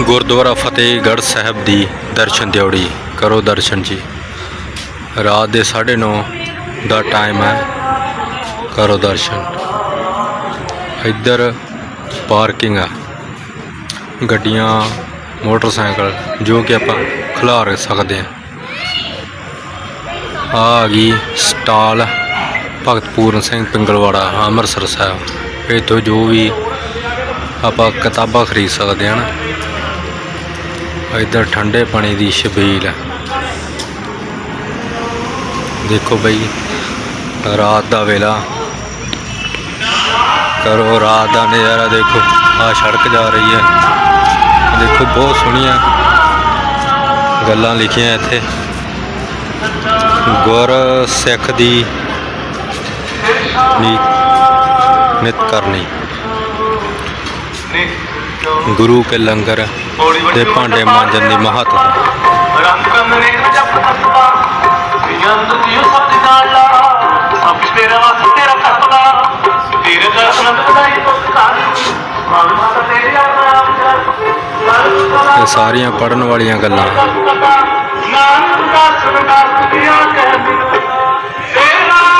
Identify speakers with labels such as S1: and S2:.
S1: ਗੁਰਦੁਆਰਾ ਫਤਿਹਗੜ੍ਹ ਸਾਹਿਬ ਦੀ ਦਰਸ਼ਨ ਦਿਉੜੀ। ਕਰੋ ਦਰਸ਼ਨ ਜੀ। ਰਾਤ ਦੇ 9:30 ਦਾ ਟਾਈਮ ਹੈ। ਕਰੋ ਦਰਸ਼ਨ। ਇੱਧਰ ਪਾਰਕਿੰਗ ਆ। ਗੱਡੀਆਂ, ਮੋਟਰਸਾਈਕਲ, ਜੋ ਕਿ ਆਪਾਂ ਖਿਲਾਰ ਸਕਦੇ ਹਾਂ। ਆ ਆ ਗਈ ਸਟਾਲ ਭਗਤ ਪੂਰਨ ਸਿੰਘ ਪਿੰਗਲਵਾੜਾ, ਅੰਮ੍ਰਿਤਸਰ ਸਾਹਿਬ। ਇਹ ਤੋਂ ਜੋ ਵੀ ਆਪਾਂ ਕਿਤਾਬਾਂ ਖਰੀਦ ਸਕਦੇ ਹਾਂ ਨਾ ਇੱਧਰ ਠੰਡੇ ਪਾਣੀ ਦੀ ਛਬੀਲ ਹੈ। ਦੇਖੋ ਬਈ, ਰਾਤ ਦਾ ਵੇਲਾ। ਕਰੋ ਰਾਤ ਦਾ ਨਜ਼ਾਰਾ ਦੇਖੋ, ਆ ਸੜਕ ਜਾ ਰਹੀ ਹੈ। ਦੇਖੋ, ਬਹੁਤ ਸੋਹਣੀਆਂ ਗੱਲਾਂ ਲਿਖੀਆਂ ਇੱਥੇ। ਗੁਰ ਸਿੱਖ ਦੀ ਨੀ ਨਿਤ ਕਰਨੀ। ਗੁਰੂ ਕੇ ਲੰਗਰ। ਤੇ ਭਾਂਡੇ ਮਾਂਜਣ ਦੀ ਮਹੱਤਤਾ
S2: ਰੰਗ ਕੰਨੇ ਜਪ ਤਸਬਾ ਯੰਦ ਸਭ ਦੀ ਨਾਲ ਸਭ ਤੇਰਾ ਵਸ ਤੇਰਾ ਕਰਦਾ ਤੇਰੇ ਦਰਸ਼ਨ ਵਧਾਈ ਤੁਸ ਕਰ ਮਨ ਮਤ ਤੇਰੇ
S1: ਇਹ ਸਾਰੀਆਂ ਪੜਨ ਵਾਲੀਆਂ ਗੱਲਾਂ।
S2: ਨਾਨਕ ਦਾ ਸੁਣਦਾ ਦੁਨੀਆ